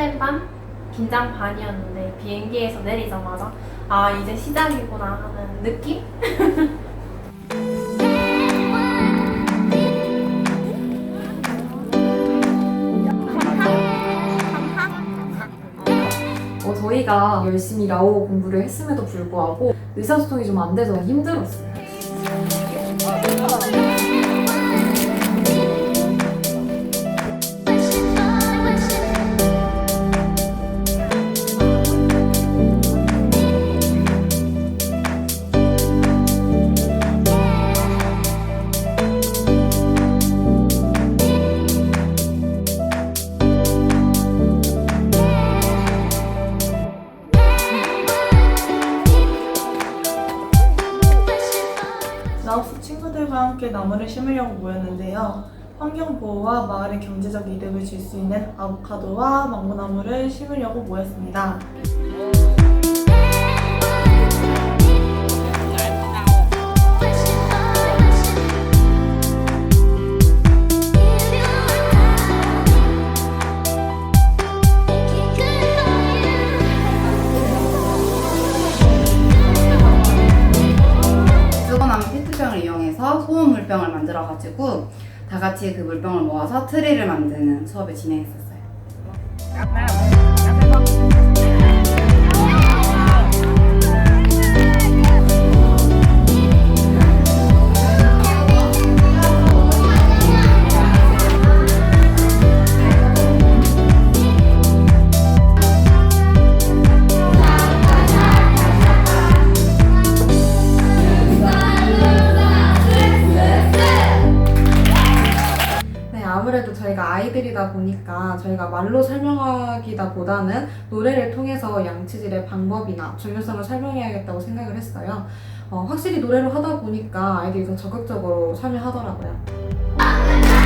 설렘 반, 긴장 반이었는데 비행기에서 내리자마자 아 이제 시작이구나 하는 느낌? 어, 저희가 열심히 라오 공부를 했음에도 불구하고 의사소통이 좀 안 돼서 힘들었어요. 라오스 친구들과 함께 나무를 심으려고 모였는데요. 환경 보호와 마을의 경제적 이득을 줄 수 있는 아보카도와 망고나무를 심으려고 모였습니다. 만들어가지고 다 같이 그 물병을 모아서 트리를 만드는 수업을 진행했었어요. 아이들이다 보니까 저희가 말로 설명하기다 보다는 노래를 통해서 양치질의 방법이나 중요성을 설명해야겠다고 생각을 했어요. 어, 확실히 노래로 하다 보니까 아이들이 더 적극적으로 참여하더라고요.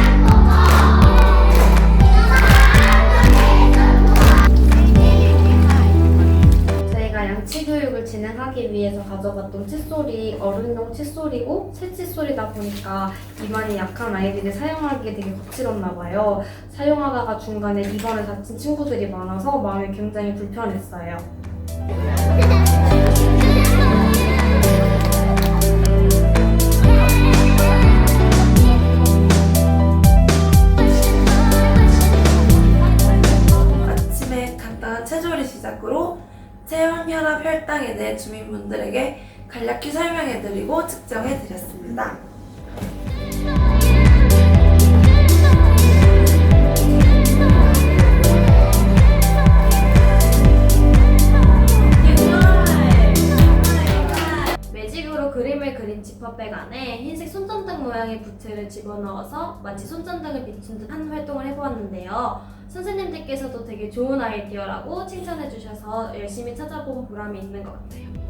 하기 위해서 가져갔던 칫솔이 어른용 칫솔이고 새 칫솔이다 보니까 입안이 약한 아이들이 사용하기에 되게 거칠었나 봐요. 사용하다가 중간에 입안을 다친 친구들이 많아서 마음이 굉장히 불편했어요. 체형, 혈압, 혈당에 대해 주민분들에게 간략히 설명해드리고 측정해드렸습니다. 지퍼백 안에 흰색 손전등 모양의 부츠를 집어넣어서 마치 손전등을 비춘 듯한 활동을 해보았는데요. 선생님들께서도 되게 좋은 아이디어라고 칭찬해 주셔서 열심히 찾아본 보람이 있는 것 같아요.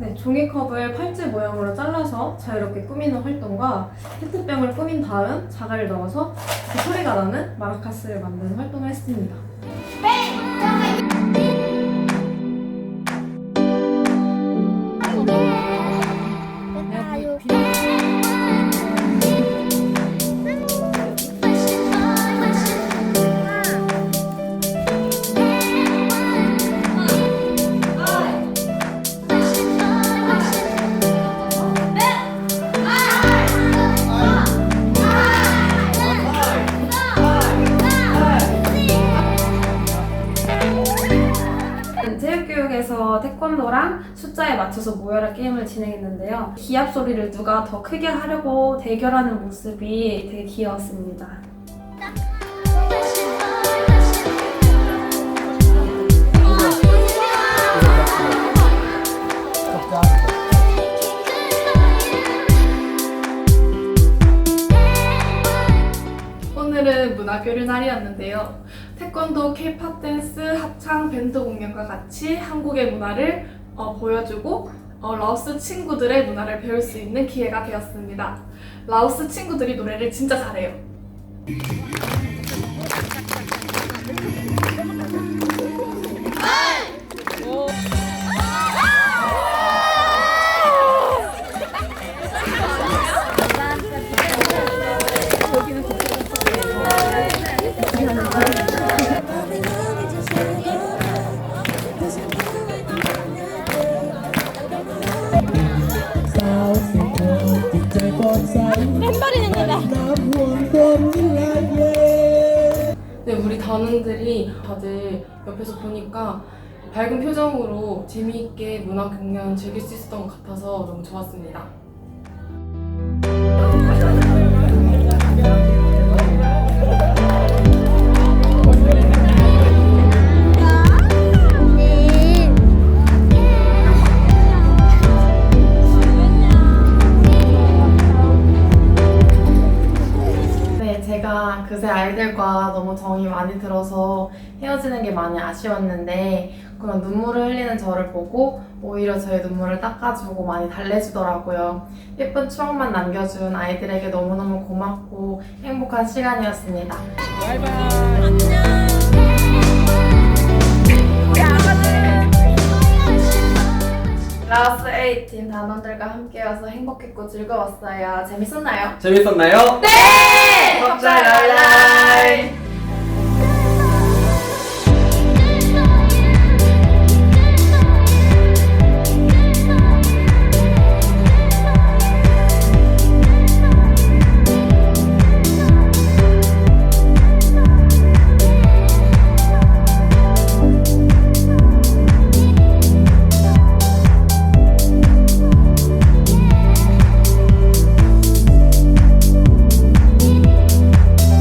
네, 종이컵을 팔찌 모양으로 잘라서 자유롭게 꾸미는 활동과 페트병을 꾸민 다음 자갈을 넣어서 그 소리가 나는 마라카스를 만드는 활동을 했습니다. 체 육교육에서 태권도랑 숫자에 맞춰서 모여라 게임을 진행했는데요. 기합 소리를 누가 더 크게 하려고 대결하는 모습이 되게 귀여웠습니다. 문화교류 날이었는데요. 태권도, 케이팝 댄스, 합창, 밴드 공연과 같이 한국의 문화를 어, 보여주고 어, 라오스 친구들의 문화를 배울 수 있는 기회가 되었습니다. 라오스 친구들이 노래를 진짜 잘해요. 단원들이 다들 옆에서 보니까 밝은 표정으로 재미있게 문화 공연 즐길 수 있었던 것 같아서 너무 좋았습니다. 그새 아이들과 너무 정이 많이 들어서 헤어지는 게 많이 아쉬웠는데 그런 눈물을 흘리는 저를 보고 오히려 저의 눈물을 닦아주고 많이 달래주더라고요. 예쁜 추억만 남겨준 아이들에게 너무너무 고맙고 행복한 시간이었습니다. 라오스 단원들과 함께여서 행복했고 즐거웠어요. 재밌었나요? 재밌었나요? 네! 네! 갑자기